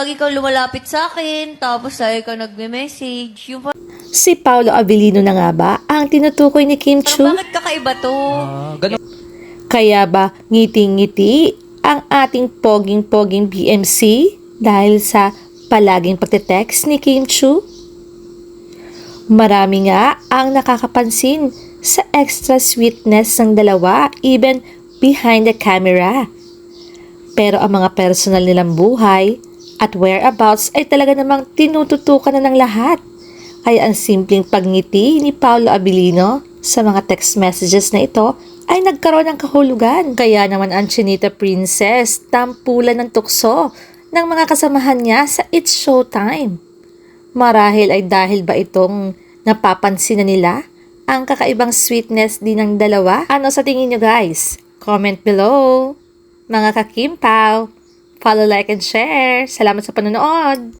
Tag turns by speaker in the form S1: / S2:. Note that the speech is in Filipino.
S1: Lagi kang lumalapit sa akin, tapos lagi kang nagme-message. Yung pa-
S2: Si Paolo Avellino na nga ba ang tinutukoy ni Kim Chu?
S1: Parang bakit kakaiba to?
S3: Ah, ganun.
S2: Kaya ba ngiting-ngiti ang ating poging-poging BMC dahil sa palaging pagte-text ni Kim Chu? Marami nga ang nakakapansin sa extra sweetness ng dalawa even behind the camera. Pero ang mga personal nilang buhay at whereabouts ay talaga namang tinututukan na ng lahat. Kaya ang simpleng pagngiti ni Paolo Abilino sa mga text messages na ito ay nagkaroon ng kahulugan. Kaya naman ang Chinita Princess tampulan ng tukso ng mga kasamahan niya sa It's Showtime. Marahil ay dahil ba itong napapansin na nila ang kakaibang sweetness din ng dalawa? Ano sa tingin nyo guys? Comment below. Mga kakimpaw, follow, like, and share. Salamat sa panonood!